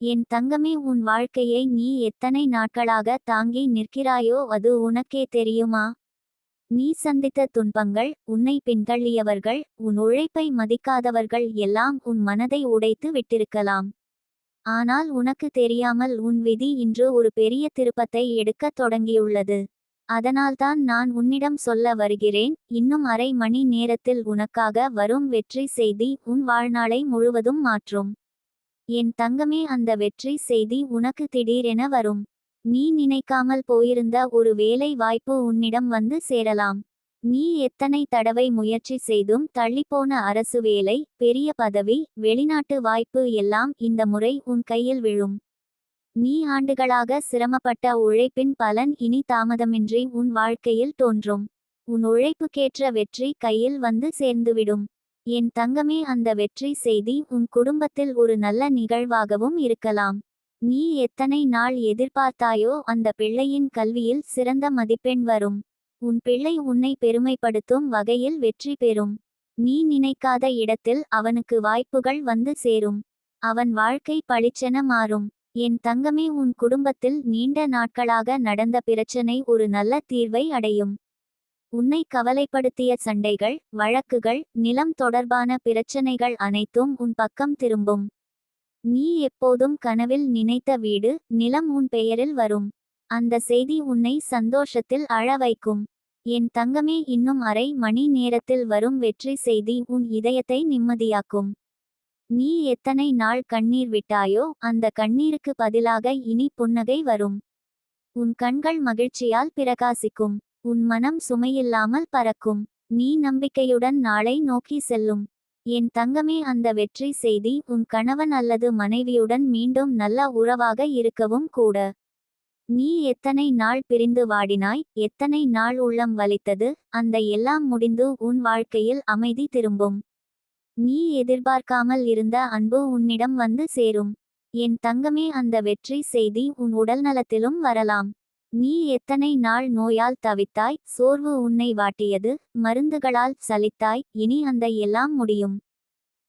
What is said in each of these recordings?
என் தங்கமே உன் வாழ்க்கையை நீ எத்தனை நாட்களாக தாங்கி நிற்கிறாயோ அது உனக்கே தெரியுமா? நீ சந்தித்த துன்பங்கள் உன்னை பின்தள்ளியவர்கள் உன் உழைப்பை மதிக்காதவர்கள் எல்லாம் உன் மனதை உடைத்து விட்டிருக்கலாம். ஆனால் உனக்கு தெரியாமல் உன் விதி இன்று ஒரு பெரிய திருப்பத்தை எடுக்கத் தொடங்கியுள்ளது. அதனால்தான் நான் உன்னிடம் சொல்ல வருகிறேன் இன்னும் அரை மணி நேரத்தில் உனக்காக வரும் வெற்றி செய்தி உன் வாழ்நாளை முழுவதும் மாற்றும். என் தங்கமே அந்த வெற்றி செய்தி உனக்கு திடீரென வரும். நீ நினைக்காமல் போயிருந்த ஒரு வேலை வாய்ப்பு உன்னிடம் வந்து சேரலாம். நீ எத்தனை தடவை முயற்சி செய்தும் தள்ளிப்போன அரசு வேலை பெரிய பதவி வெளிநாட்டு வாய்ப்பு எல்லாம் இந்த முறை உன் கையில் விழும். நீ ஆண்டுகளாக சிரமப்பட்ட உழைப்பின் பலன் இனி தாமதமின்றி உன் வாழ்க்கையில் தோன்றும். உன் உழைப்புக்கேற்ற வெற்றி கையில் வந்து சேர்ந்துவிடும். என் தங்கமே அந்த வெற்றி செய்தி உன் குடும்பத்தில் ஒரு நல்ல நிகழ்வாகவும் இருக்கலாம். நீ எத்தனை நாள் எதிர்பார்த்தாயோ அந்த பிள்ளையின் கல்வியில் சிறந்த மதிப்பெண் வரும். உன் பிள்ளை உன்னை பெருமைப்படுத்தும் வகையில் வெற்றி பெறும். நீ நினைக்காத இடத்தில் அவனுக்கு வாய்ப்புகள் வந்து சேரும். அவன் வாழ்க்கை பளிச்சென மாறும். என் தங்கமே உன் குடும்பத்தில் நீண்ட நாட்களாக நடந்த பிரச்சனை ஒரு நல்ல தீர்வை அடையும். உன்னை கவலைப்படுத்திய சண்டைகள் வழக்குகள் நிலம் தொடர்பான பிரச்சனைகள் அனைத்தும் உன் பக்கம் திரும்பும். நீ எப்போதும் கனவில் நினைத்த வீடு நிலம் உன் பெயரில் வரும். அந்த செய்தி உன்னை சந்தோஷத்தில் அழ வைக்கும். என் தங்கமே இன்னும் அரை மணி நேரத்தில் வரும் வெற்றி செய்தி உன் இதயத்தை நிம்மதியாக்கும். நீ எத்தனை நாள் கண்ணீர் விட்டாயோ அந்த கண்ணீருக்கு பதிலாக இனி புன்னகை வரும். உன் கண்கள் மகிழ்ச்சியால் பிரகாசிக்கும். உன் மனம் சுமையில்லாமல் பறக்கும். நீ நம்பிக்கையுடன் நாளை நோக்கி செல்லும். என் தங்கமே அந்த வெற்றி செய்தி உன் கணவன் அல்லது மனைவியுடன் மீண்டும் நல்ல உறவாக இருக்கவும் கூட. நீ எத்தனை நாள் பிரிந்து வாடினாய் எத்தனை நாள் உள்ளம் வலித்தது அந்த எல்லாம் முடிந்து உன் வாழ்க்கையில் அமைதி திரும்பும். நீ எதிர்பார்க்காமல் இருந்த அன்பு உன்னிடம் வந்து சேரும். என் தங்கமே அந்த வெற்றி செய்தி உன் உடல்நலத்திலும் வரலாம். நீ எத்தனை நாள் நோயால் தவித்தாய் சோர்வு உன்னை வாட்டியது மருந்துகளால் சலித்தாய் இனி அந்த எல்லாம் முடியும்.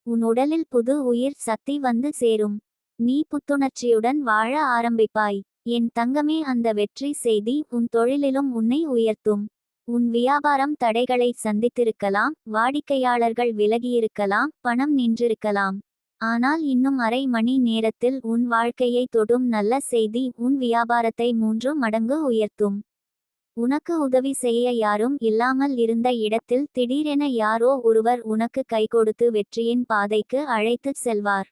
உன் உடலில் புது உயிர் சக்தி வந்து சேரும். நீ புத்துணர்ச்சியுடன் வாழ ஆரம்பிப்பாய். என் தங்கமே அந்த வெற்றி செய்தி உன் தொழிலிலும் உன்னை உயர்த்தும். உன் வியாபாரம் தடைகளை சந்தித்திருக்கலாம் வாடிக்கையாளர்கள் விலகியிருக்கலாம் பணம் நின்றிருக்கலாம். ஆனால் இன்னும் அரை மணி நேரத்தில் உன் வாழ்க்கையை தொடும் நல்ல செய்தி உன் வியாபாரத்தை மூன்று மடங்கு உயர்த்தும். உனக்கு உதவி செய்ய யாரும் இல்லாமல் இருந்த இடத்தில் திடீரென யாரோ ஒருவர் உனக்கு கை கொடுத்து வெற்றியின் பாதைக்கு அழைத்துச் செல்வார்.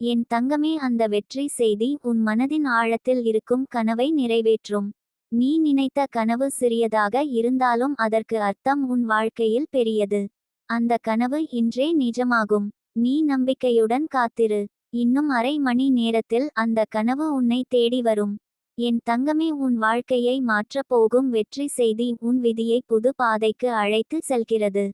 என் தங்கமே அந்த வெற்றி செய்தி உன் மனதின் ஆழத்தில் இருக்கும் கனவை நிறைவேற்றும். நீ நினைத்த கனவு சிறியதாக இருந்தாலும் அதற்கு அர்த்தம் உன் வாழ்க்கையில் பெரியது. அந்த கனவு இன்றே நிஜமாகும். நீ நம்பிக்கையுடன் காத்திரு. இன்னும் அரை மணி நேரத்தில் அந்த கனவு உன்னை தேடி வரும். என் தங்கமே உன் வாழ்க்கையை மாற்றப் போகும் வெற்றி செய்தி உன் விதியை புது பாதைக்கு அழைத்து செல்கிறது.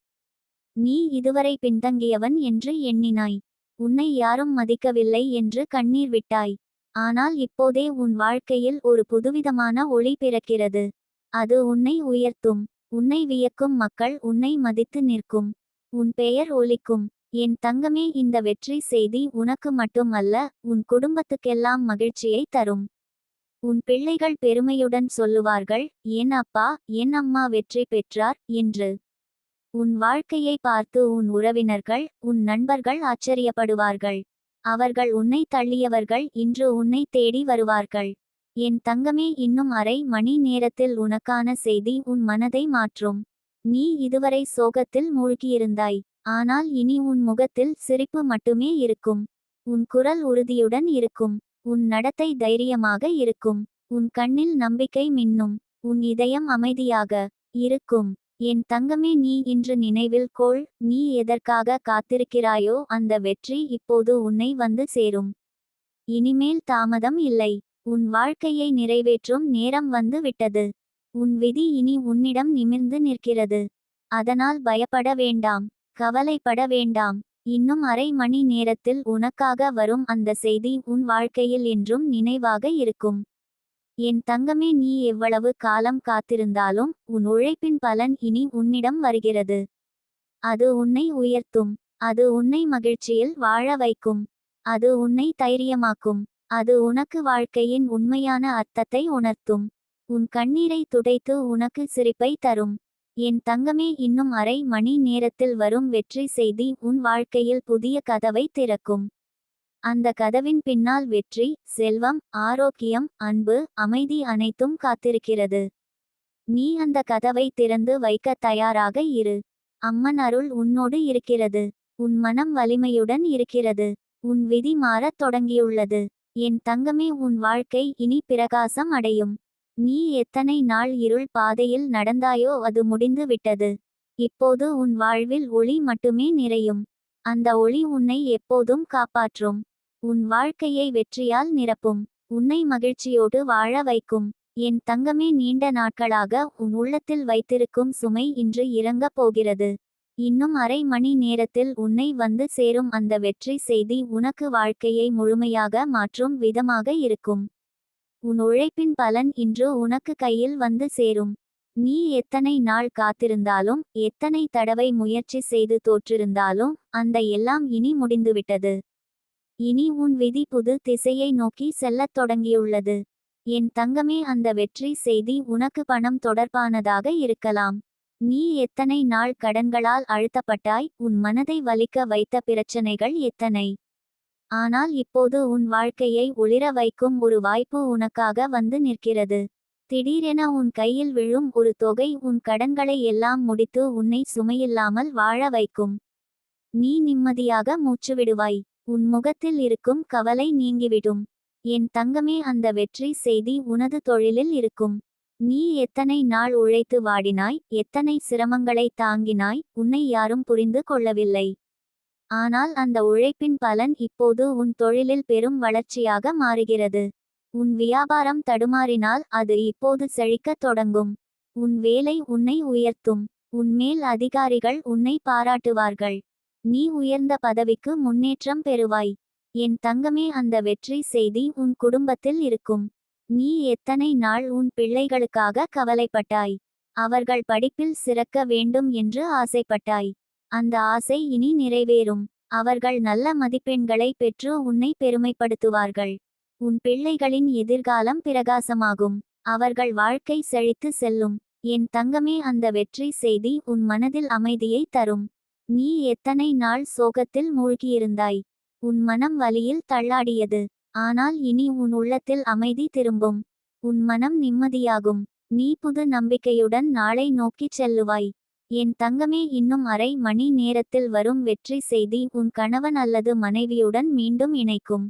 நீ இதுவரை பின்தங்கியவன் என்று எண்ணினாய். உன்னை யாரும் மதிக்கவில்லை என்று கண்ணீர் விட்டாய். ஆனால் இப்போதே உன் வாழ்க்கையில் ஒரு புதுவிதமான ஒளி பிறக்கிறது. அது உன்னை உயர்த்தும். உன்னை வியக்கும் மக்கள் உன்னை மதித்து நிற்கும். உன் பெயர் ஒலிக்கும். என் தங்கமே இந்த வெற்றி செய்தி உனக்கு மட்டும் அல்ல உன் குடும்பத்துக்கெல்லாம் மகிழ்ச்சியை தரும். உன் பிள்ளைகள் பெருமையுடன் சொல்லுவார்கள் என் அப்பா என் அம்மா வெற்றி பெற்றார்? என்று. உன் வாழ்க்கையை பார்த்து உன் உறவினர்கள் உன் நண்பர்கள் ஆச்சரியப்படுவார்கள். அவர்கள் உன்னை தள்ளியவர்கள் இன்று உன்னை தேடி வருவார்கள். என் தங்கமே இன்னும் அரை மணி நேரத்தில் உனக்கான செய்தி உன் மனதை மாற்றும். நீ இதுவரை சோகத்தில் மூழ்கியிருந்தாய். ஆனால் இனி உன் முகத்தில் சிரிப்பு மட்டுமே இருக்கும். உன் குரல் உறுதியுடன் இருக்கும். உன் நடத்தை தைரியமாக இருக்கும். உன் கண்ணில் நம்பிக்கை மின்னும். உன் இதயம் அமைதியாக இருக்கும். என் தங்கமே நீ இன்று நினைவில் கொள். நீ எதற்காக காத்திருக்கிறாயோ அந்த வெற்றி இப்போது உன்னை வந்து சேரும். இனிமேல் தாமதம் இல்லை. உன் வாழ்க்கையை நிறைவேற்றும் நேரம் வந்து விட்டது. உன் விதி இனி உன்னிடம் நிமிர்ந்து நிற்கிறது. அதனால் பயப்பட வேண்டாம். கவலைப்பட வேண்டாம். இன்னும் அரை மணி நேரத்தில் உனக்காக வரும் அந்த செய்தி உன் வாழ்க்கையில் என்றும் நினைவாக இருக்கும். என் தங்கமே நீ எவ்வளவு காலம் காத்திருந்தாலும் உன் உழைப்பின் பலன் இனி உன்னிடம் வருகிறது. அது உன்னை உயர்த்தும். அது உன்னை மகிழ்ச்சியில் வாழ வைக்கும். அது உன்னை தைரியமாக்கும். அது உனக்கு வாழ்க்கையின் உண்மையான அர்த்தத்தை உணர்த்தும். உன் கண்ணீரை துடைத்து உனக்கு சிரிப்பை தரும். என் தங்கமே இன்னும் அரை மணி நேரத்தில் வரும் வெற்றி செய்தி உன் வாழ்க்கையில் புதிய கதவை திறக்கும். அந்த கதவின் பின்னால் வெற்றி செல்வம் ஆரோக்கியம் அன்பு அமைதி அனைத்தும் காத்திருக்கிறது. நீ அந்த கதவை திறந்து வைக்க தயாராக இரு. அம்மன் அருள் உன்னோடு இருக்கிறது. உன் மனம் வலிமையுடன் இருக்கிறது. உன் விதி மாறத் தொடங்கியுள்ளது. என் தங்கமே உன் வாழ்க்கை இனி பிரகாசம் அடையும். நீ எத்தனை நாள் இருள் பாதையில் நடந்தாயோ அது முடிந்து விட்டது. இப்போது உன் வாழ்வில் ஒளி மட்டுமே நிறையும். அந்த ஒளி உன்னை எப்போதும் காப்பாற்றும். உன் வாழ்க்கையை வெற்றியால் நிரப்பும். உன்னை மகிழ்ச்சியோடு வாழ வைக்கும். என் தங்கமே நீண்ட நாட்களாக உன் உள்ளத்தில் வைத்திருக்கும் சுமை இன்று இறங்கப் போகிறது. இன்னும் அரை மணி நேரத்தில் உன்னை வந்து சேரும் அந்த வெற்றி செய்தி உனக்கு வாழ்க்கையை முழுமையாக மாற்றும் விதமாக இருக்கும். உன் உழைப்பின் பலன் இன்று உனக்கு கையில் வந்து சேரும். நீ எத்தனை நாள் காத்திருந்தாலும் எத்தனை தடவை முயற்சி செய்து தோற்றிருந்தாலும் அந்த எல்லாம் இனி முடிந்துவிட்டது. இனி உன் விதி புது திசையை நோக்கி செல்லத் தொடங்கியுள்ளது. என் தங்கமே அந்த வெற்றி செய்தி உனக்கு பணம் தொடர்பானதாக இருக்கலாம். நீ எத்தனை நாள் கடன்களால் அழுத்தப்பட்டாய் உன் மனதை வலிக்க வைத்த பிரச்சனைகள் எத்தனை? ஆனால் இப்போது உன் வாழ்க்கையை ஒளிர வைக்கும் ஒரு வாய்ப்பு உனக்காக வந்து நிற்கிறது. திடீரென உன் கையில் விழும் ஒரு தொகை உன் கடன்களை எல்லாம் முடித்து உன்னை சுமையில்லாமல் வாழ வைக்கும். நீ நிம்மதியாக மூச்சுவிடுவாய். உன் முகத்தில் இருக்கும் கவலை நீங்கிவிடும். என் தங்கமே அந்த வெற்றி செய்தி உனது தொழிலில் இருக்கும். நீ எத்தனை நாள் உழைத்து வாடினாய் எத்தனை சிரமங்களை தாங்கினாய் உன்னை யாரும் புரிந்து கொள்ளவில்லை. ஆனால் அந்த உழைப்பின் பலன் இப்போது உன் தொழிலில் பெரும் வளர்ச்சியாக மாறுகிறது. உன் வியாபாரம் தடுமாறினால் அது இப்போது செழிக்கத் தொடங்கும். உன் வேலை உன்னை உயர்த்தும். உன்மேல் அதிகாரிகள் உன்னை பாராட்டுவார்கள். நீ உயர்ந்த பதவிக்கு முன்னேற்றம் பெறுவாய். என் தங்கமே அந்த வெற்றி செய்தி உன் குடும்பத்தில் இருக்கும். நீ எத்தனை நாள் உன் பிள்ளைகளுக்காக கவலைப்பட்டாய். அவர்கள் படிப்பில் சிறக்க வேண்டும் என்று ஆசைப்பட்டாய். அந்த ஆசை இனி நிறைவேறும். அவர்கள் நல்ல மதிப்பெண்களை பெற்று உன்னை பெருமைப்படுத்துவார்கள். உன் பிள்ளைகளின் எதிர்காலம் பிரகாசமாகும். அவர்கள் வாழ்க்கை செழித்து செல்லும். என் தங்கமே அந்த வெற்றி செய்தி உன் மனதில் அமைதியை தரும். நீ எத்தனை நாள் சோகத்தில் மூழ்கியிருந்தாய்? உன் மனம் வலியில் தள்ளாடியது. ஆனால் இனி உன் உள்ளத்தில் அமைதி திரும்பும். உன் மனம் நிம்மதியாகும். நீ புது நம்பிக்கையுடன் நாளை நோக்கிச் செல்லுவாய். என் தங்கமே இன்னும் அரை மணி நேரத்தில் வரும் வெற்றி செய்தி உன் கணவன் அல்லது மனைவியுடன் மீண்டும் இணைக்கும்.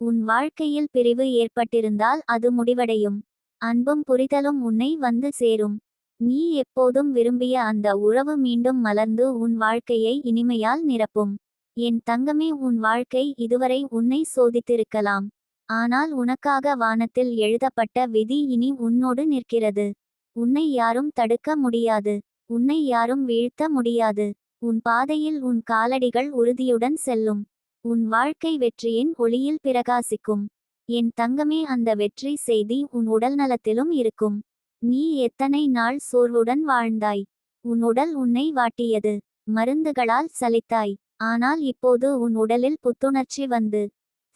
உன் வாழ்க்கையில் பிரிவு ஏற்பட்டிருந்தால் அது முடிவடையும். அன்பும் புரிதலும் உன்னை வந்து சேரும். நீ எப்போதும் விரும்பிய அந்த உறவு மீண்டும் மலர்ந்து உன் வாழ்க்கையை இனிமையால் நிரப்பும். என் தங்கமே உன் வாழ்க்கை இதுவரை உன்னை சோதித்திருக்கலாம். ஆனால் உனக்காக வானத்தில் எழுதப்பட்ட விதி இனி உன்னோடு நிற்கிறது. உன்னை யாரும் தடுக்க முடியாது. உன்னை யாரும் வீழ்த்த முடியாது. உன் பாதையில் உன் காலடிகள் உறுதியுடன் செல்லும். உன் வாழ்க்கை வெற்றியின் ஒளியில் பிரகாசிக்கும். என் தங்கமே அந்த வெற்றி செய்தி உன் உடல்நலத்திலும் இருக்கும். நீ எத்தனை நாள் சோர்வுடன் வாழ்ந்தாய்? உன் உடல் உன்னை வாட்டியது. மருந்துகளால் சலித்தாய். ஆனால் இப்போது உன் உடலில் புத்துணர்ச்சி வந்து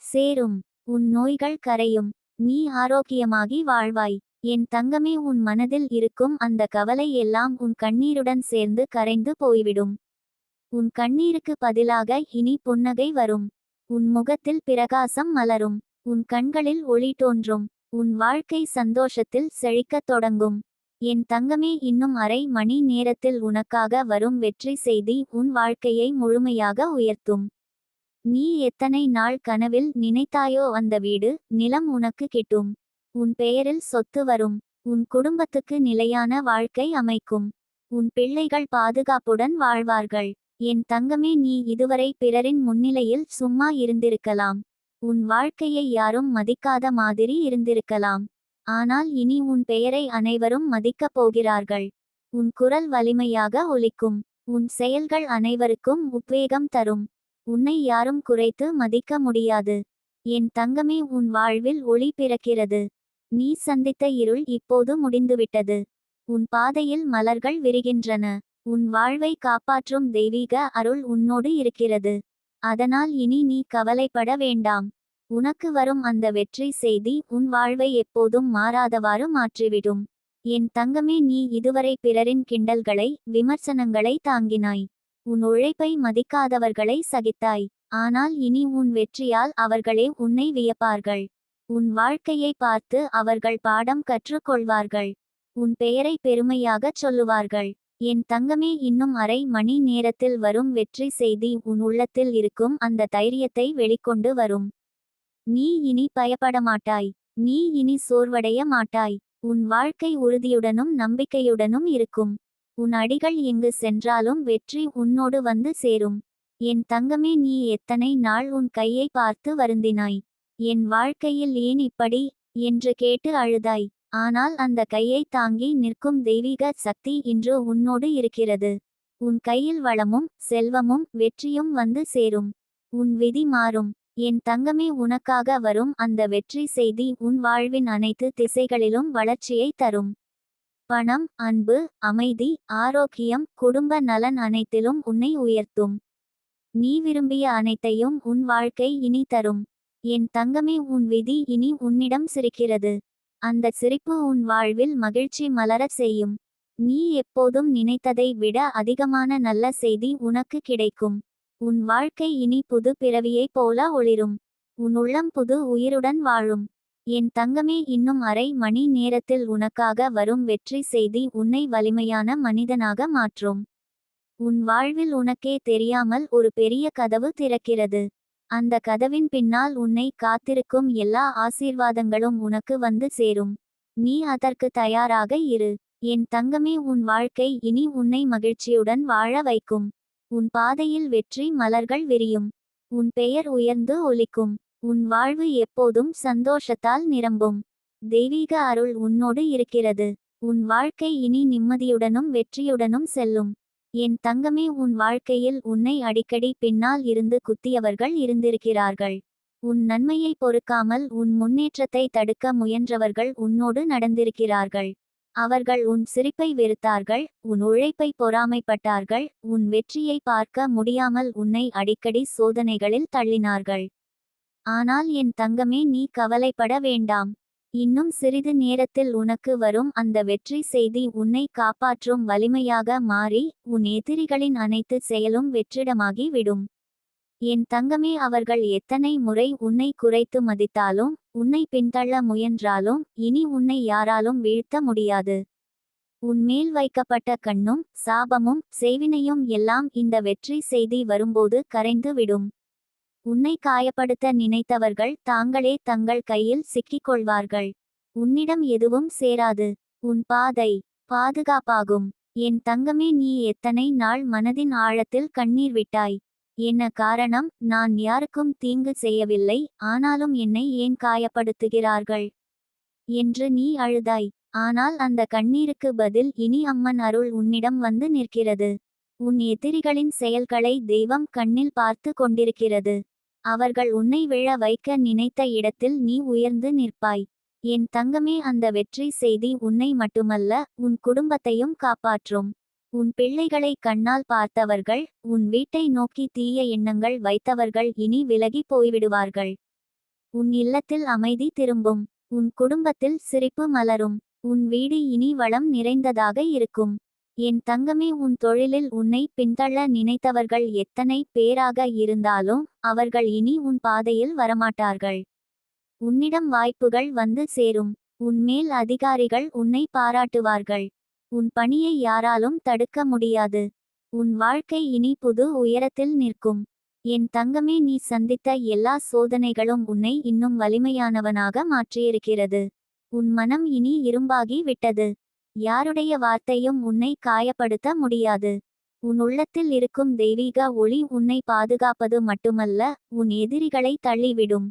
சேரும். உன் நோய்கள் கரையும். நீ ஆரோக்கியமாகி வாழ்வாய். என் தங்கமே உன் மனதில் இருக்கும் அந்த கவலை எல்லாம் உன் கண்ணீருடன் சேர்ந்து கரைந்து போய்விடும். உன் கண்ணீருக்கு பதிலாக இனி புன்னகை வரும். உன் முகத்தில் பிரகாசம் மலரும். உன் கண்களில் ஒளி தோன்றும். உன் வாழ்க்கை சந்தோஷத்தில் செழிக்கத் தொடங்கும். என் தங்கமே இன்னும் அரை மணி நேரத்தில் உனக்காக வரும் வெற்றி செய்தி உன் வாழ்க்கையை முழுமையாக உயர்த்தும். நீ எத்தனை நாள் கனவில் நினைத்தாயோ அந்த வீடு நிலம் உனக்கு கிட்டும். உன் பெயரில் சொத்து வரும். உன் குடும்பத்துக்கு நிலையான வாழ்க்கை அமைக்கும். உன் பிள்ளைகள் பாதுகாப்புடன் வாழ்வார்கள். என் தங்கமே நீ இதுவரை பிறரின் முன்னிலையில் சும்மா இருந்திருக்கலாம். உன் வாழ்க்கையை யாரும் மதிக்காத மாதிரி இருந்திருக்கலாம். ஆனால் இனி உன் பெயரை அனைவரும் மதிக்கப் போகிறார்கள். உன் குரல் வலிமையாக ஒலிக்கும். உன் செயல்கள் அனைவருக்கும் உத்வேகம் தரும். உன்னை யாரும் குறைத்து மதிக்க முடியாது. என் தங்கமே உன் வாழ்வில் ஒளி பிறக்கிறது. நீ சந்தித்த இருள் இப்போது முடிந்துவிட்டது. உன் பாதையில் மலர்கள் விரிகின்றன. உன் வாழ்வை காப்பாற்றும் தெய்வீக அருள் உன்னோடு இருக்கிறது. அதனால் இனி நீ கவலைப்பட வேண்டாம். உனக்கு வரும் அந்த வெற்றி செய்தி உன் வாழ்வை எப்போதும் மாறாதவாறு மாற்றிவிடும். என் தங்கமே நீ இதுவரை பிறரின் கிண்டல்களை விமர்சனங்களை தாங்கினாய். உன் உழைப்பை மதிக்காதவர்களை சகித்தாய். ஆனால் இனி உன் வெற்றியால் அவர்களே உன்னை வியப்பார்கள். உன் வாழ்க்கையை பார்த்து அவர்கள் பாடம் கற்றுக்கொள்வார்கள். உன் பெயரை பெருமையாகச் சொல்லுவார்கள். என் தங்கமே இன்னும் அரை மணி நேரத்தில் வரும் வெற்றி செய்தி உன் உள்ளத்தில் இருக்கும் அந்த தைரியத்தை வெளிக்கொண்டு வரும். நீ இனி பயப்பட மாட்டாய் நீ இனி சோர்வடைய மாட்டாய். உன் வாழ்க்கை உறுதியுடனும் நம்பிக்கையுடனும் இருக்கும். உன் அடிகள் எங்கு சென்றாலும் வெற்றி உன்னோடு வந்து சேரும். என் தங்கமே நீ எத்தனை நாள் உன் கையை பார்த்து வருந்தினாய்? என் வாழ்க்கையில் ஏன் இப்படி? என்று கேட்டு அழுதாய். ஆனால் அந்த கையை தாங்கி நிற்கும் தெய்வீக சக்தி இன்று உன்னோடு இருக்கிறது. உன் கையில் வளமும் செல்வமும் வெற்றியும் வந்து சேரும். உன் விதி மாறும். என் தங்கமே உனக்காக வரும். அந்த வெற்றி செய்தி உன் வாழ்வின் அனைத்து திசைகளிலும் வளர்ச்சியை தரும். பணம் அன்பு அமைதி ஆரோக்கியம் குடும்ப நலன் அனைத்திலும் உன்னை உயர்த்தும். நீ விரும்பிய அனைத்தையும் உன் வாழ்க்கை இனி தரும். என் தங்கமே உன் விதி இனி உன்னிடம் சிரிக்கிறது. அந்த சிரிப்பு உன் வாழ்வில் மகிழ்ச்சி மலரச் செய்யும். நீ எப்போதும் நினைத்ததை விட அதிகமான நல்ல செய்தி உனக்கு கிடைக்கும். உன் வாழ்க்கை இனி புது பிறவியைப் போல ஒளிரும். உன் உள்ளம் புது உயிருடன் வாழும். என் தங்கமே இன்னும் அரை மணி நேரத்தில் உனக்காக வரும் வெற்றி செய்தி உன்னை வலிமையான மனிதனாக மாற்றும். உன் வாழ்வில் உனக்கே தெரியாமல் ஒரு பெரிய கதவு திறக்கிறது. அந்த கதவின் பின்னால் உன்னை காத்திருக்கும் எல்லா ஆசீர்வாதங்களும் உனக்கு வந்து சேரும். நீ அதற்கு தயாராக இரு. என் தங்கமே உன் வாழ்க்கை இனி உன்னை மகிழ்ச்சியுடன் வாழ வைக்கும். உன் பாதையில் வெற்றி மலர்கள் விரியும். உன் பெயர் உயர்ந்து ஒலிக்கும். உன் வாழ்வு எப்போதும் சந்தோஷத்தால் நிரம்பும். தெய்வீக அருள் உன்னோடு இருக்கிறது. உன் வாழ்க்கை இனி நிம்மதியுடனும் வெற்றியுடனும் செல்லும். என் தங்கமே உன் வாழ்க்கையில் உன்னை அடிக்கடி பின்னால் இருந்து குத்தியவர்கள் இருந்திருக்கிறார்கள். உன் நன்மையை பொறுக்காமல் உன் முன்னேற்றத்தை தடுக்க முயன்றவர்கள் உன்னோடு நடந்திருக்கிறார்கள். அவர்கள் உன் சிரிப்பை வெறுத்தார்கள் உன் உழைப்பை பொறாமைப்பட்டார்கள் உன் வெற்றியை பார்க்க முடியாமல் உன்னை அடிக்கடி சோதனைகளில் தள்ளினார்கள். ஆனால் என் தங்கமே நீ கவலைப்பட வேண்டாம். இன்னும் சிறிது நேரத்தில் உனக்கு வரும் அந்த வெற்றி செய்தி உன்னை காப்பாற்றும் வலிமையாக மாறி உன் எதிரிகளின் அனைத்து செயலும் வெற்றிடமாகி விடும். என் தங்கமே அவர்கள் எத்தனை முறை உன்னை குறைத்து மதித்தாலும் உன்னை பின்தள்ள முயன்றாலும் இனி உன்னை யாராலும் வீழ்த்த முடியாது. உன்மேல் வைக்கப்பட்ட கண்ணும் சாபமும் செய்வினையும் எல்லாம் இந்த வெற்றி செய்தி வரும்போது கரைந்து விடும். உன்னை காயப்படுத்த நினைத்தவர்கள் தாங்களே தங்கள் கையில் சிக்கிக் கொள்வார்கள் உன்னிடம் எதுவும் சேராது. உன் பாதை பாதுகாப்பாகும். என் தங்கமே நீ எத்தனை நாள் மனதின் ஆழத்தில் கண்ணீர் விட்டாய்? என்ன காரணம்? நான் யாருக்கும் தீங்கு செய்யவில்லை. ஆனாலும் என்னை ஏன் காயப்படுத்துகிறார்கள்? என்று நீ அழுதாய். ஆனால் அந்த கண்ணீருக்கு பதில் இனி அம்மன் அருள் உன்னிடம் வந்து நிற்கிறது. உன் எதிரிகளின் செயல்களை தெய்வம் கண்ணில் பார்த்து கொண்டிருக்கிறது. அவர்கள் உன்னை விழ வைக்க நினைத்த இடத்தில் நீ உயர்ந்து நிற்பாய். என் தங்கமே அந்த வெற்றி செய்தி உன்னை மட்டுமல்ல உன் குடும்பத்தையும் காப்பாற்றும். உன் பிள்ளைகளை கண்ணால் பார்த்தவர்கள் உன் வீட்டை நோக்கி தீய எண்ணங்கள் வைத்தவர்கள் இனி விலகி போய்விடுவார்கள். உன் இல்லத்தில் அமைதி திரும்பும். உன் குடும்பத்தில் சிரிப்பு மலரும். உன் வீடு இனி வளம் நிறைந்ததாக இருக்கும். என் தங்கமே உன் தொழிலில் உன்னை பின்தள்ள நினைத்தவர்கள் எத்தனை பேராக இருந்தாலும் அவர்கள் இனி உன் பாதையில் வரமாட்டார்கள். உன்னிடம் வாய்ப்புகள் வந்து சேரும். உன்மேல் அதிகாரிகள் உன்னை பாராட்டுவார்கள். உன் பணியை யாராலும் தடுக்க முடியாது. உன் வாழ்க்கை இனி புது உயரத்தில் நிற்கும். என் தங்கமே நீ சந்தித்த எல்லா சோதனைகளும் உன்னை இன்னும் வலிமையானவனாக மாற்றியிருக்கிறது. உன் மனம் இனி இரும்பாகி விட்டது யாருடைய வார்த்தையும் உன்னை காயப்படுத்த முடியாது. உன் உள்ளத்தில் இருக்கும் தெய்வீக ஒளி உன்னை பாதுகாப்பது மட்டுமல்ல உன் எதிரிகளை தள்ளிவிடும்.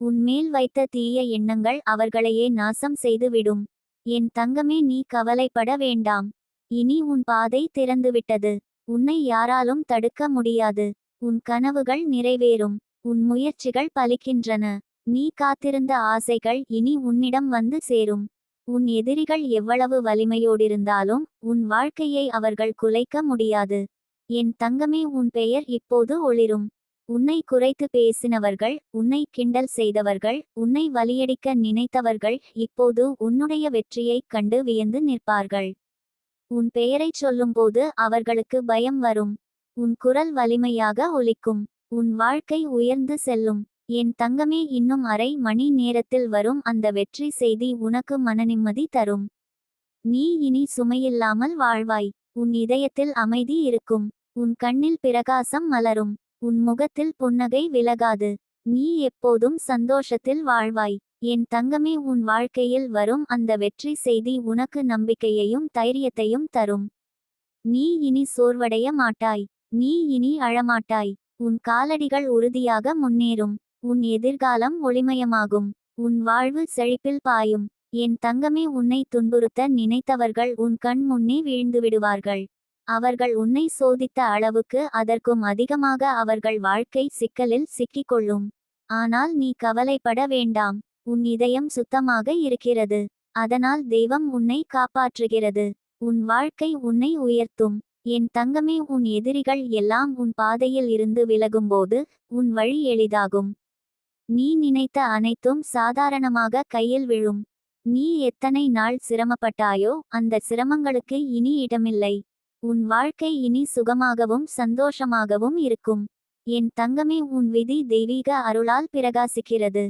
உன்மேல் வைத்த தீய எண்ணங்கள் அவர்களையே நாசம் செய்துவிடும். என் தங்கமே நீ கவலைப்பட வேண்டாம். இனி உன் பாதை திறந்துவிட்டது. உன்னை யாராலும் தடுக்க முடியாது. உன் கனவுகள் நிறைவேறும். உன் முயற்சிகள் பலிக்கின்றன. நீ காத்திருந்த ஆசைகள் இனி உன்னிடம் வந்து சேரும். உன் எதிரிகள் எவ்வளவு வலிமையோடிருந்தாலும் உன் வாழ்க்கையை அவர்கள் குலைக்க முடியாது. என் தங்கமே உன் பெயர் இப்போது ஒளிரும். உன்னை குறைத்து பேசினவர்கள் உன்னை கிண்டல் செய்தவர்கள் உன்னை வலியடிக்க நினைத்தவர்கள் இப்போது உன்னுடைய வெற்றியைக் கண்டு வியந்து நிற்பார்கள். உன் பெயரைச் சொல்லும்போது அவர்களுக்கு பயம் வரும். உன் குரல் வலிமையாக ஒலிக்கும். உன் வாழ்க்கை உயர்ந்து செல்லும். என் தங்கமே இன்னும் அரை மணி நேரத்தில் வரும். அந்த வெற்றி செய்தி உனக்கு மனநிம்மதி தரும். நீ இனி சுமையில்லாமல் வாழ்வாய். உன் இதயத்தில் அமைதி இருக்கும். உன் கண்ணில் பிரகாசம் மலரும். உன் முகத்தில் புன்னகை விலகாது. நீ எப்போதும் சந்தோஷத்தில் வாழ்வாய். என் தங்கமே உன் வாழ்க்கையில் வரும். அந்த வெற்றி செய்தி உனக்கு நம்பிக்கையையும் தைரியத்தையும் தரும். நீ இனி சோர்வடைய மாட்டாய். நீ இனி அழமாட்டாய். உன் காலடிகள் உறுதியாக முன்னேறும். உன் எதிர்காலம் ஒளிமயமாகும். உன் வாழ்வு செழிப்பில் பாயும். என் தங்கமே உன்னை துன்புறுத்த நினைத்தவர்கள் உன் கண் முன்னே வீழ்ந்து விடுவார்கள். அவர்கள் உன்னை சோதித்த அளவுக்கு அதற்கும் அதிகமாக அவர்கள் வாழ்க்கை சிக்கலில் சிக்கிக்கொள்ளும். ஆனால் நீ கவலைப்பட வேண்டாம். உன் இதயம் சுத்தமாக இருக்கிறது. அதனால் தெய்வம் உன்னை காப்பாற்றுகிறது. உன் வாழ்க்கை உன்னை உயர்த்தும். என் தங்கமே உன் எதிரிகள் எல்லாம் உன் பாதையில் இருந்து விலகும்போது உன் வழி எளிதாகும். நீ நினைத்த அனைத்தும் சாதாரணமாக கையில் விழும். நீ எத்தனை நாள் சிரமப்பட்டாயோ அந்த சிரமங்களுக்கு இனி இடமில்லை. உன் வாழ்க்கை இனி சுகமாகவும் சந்தோஷமாகவும் இருக்கும். என் தங்கமே உன் விதி தெய்வீக அருளால் பிரகாசிக்கிறது.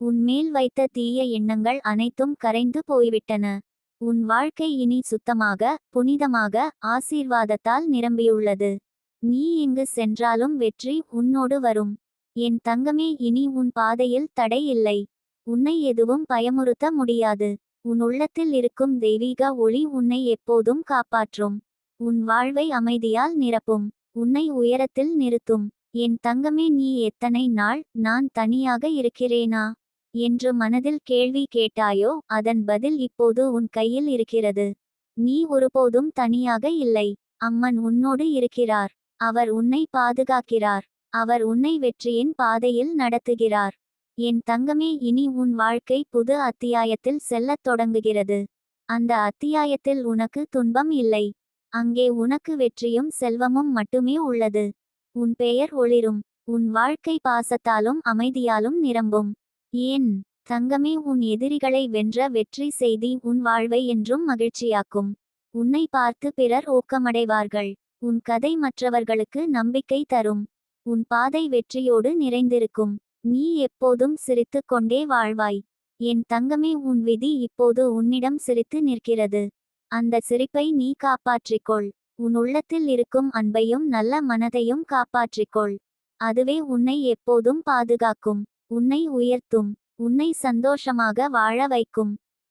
உன் மேல் வைத்த தீய எண்ணங்கள் அனைத்தும் கரைந்து போய்விட்டன. உன் வாழ்க்கை இனி சுத்தமாக புனிதமாக ஆசீர்வாதத்தால் நிரம்பியுள்ளது. நீ எங்கு சென்றாலும் வெற்றி உன்னோடு வரும். என் தங்கமே இனி உன் பாதையில் தடை இல்லை. உன்னை எதுவும் பயமுறுத்த முடியாது. உன் உள்ளத்தில் இருக்கும் தெய்வீக ஒளி உன்னை எப்போதும் காப்பாற்றும். உன் வாழ்வை அமைதியால் நிரப்பும். உன்னை உயரத்தில் நிறுத்தும். என் தங்கமே நீ எத்தனை நாள் நான் தனியாக இருக்கிறேனா? என்று மனதில் கேள்வி கேட்டாயோ அதன் பதில் இப்போது உன் கையில் இருக்கிறது. நீ ஒருபோதும் தனியாக இல்லை. அம்மன் உன்னோடு இருக்கிறார். அவர் உன்னை பாதுகாக்கிறார். அவர் உன்னை வெற்றியின் பாதையில் நடத்துகிறார். என் தங்கமே இனி உன் வாழ்க்கை புது அத்தியாயத்தில் செல்லத் தொடங்குகிறது. அந்த அத்தியாயத்தில் உனக்கு துன்பம் இல்லை. அங்கே உனக்கு வெற்றியும் செல்வமும் மட்டுமே உள்ளது. உன் பெயர் ஒளிரும். உன் வாழ்க்கை பாசத்தாலும் அமைதியாலும் நிரம்பும். ஏன்? தங்கமே உன் எதிரிகளை வென்ற வெற்றி செய்தி உன் வாழ்வை என்றும் மகிழ்ச்சியாக்கும். உன்னை பார்த்து பிறர் ஊக்கமடைவார்கள். உன் கதை மற்றவர்களுக்கு நம்பிக்கை தரும். உன் பாதை வெற்றியோடு நிறைந்திருக்கும். நீ எப்போதும் சிரித்துக் கொண்டே வாழ்வாய். என் தங்கமே உன் விதி இப்போது உன்னிடம் சிரித்து நிற்கிறது. அந்த சிரிப்பை நீ காப்பாற்றிக்கொள். உன் உள்ளத்தில் இருக்கும் அன்பையும் நல்ல மனதையும் காப்பாற்றிக்கொள். அதுவே உன்னை எப்போதும் பாதுகாக்கும். உன்னை உயர்த்தும். உன்னை சந்தோஷமாக வாழ வைக்கும்.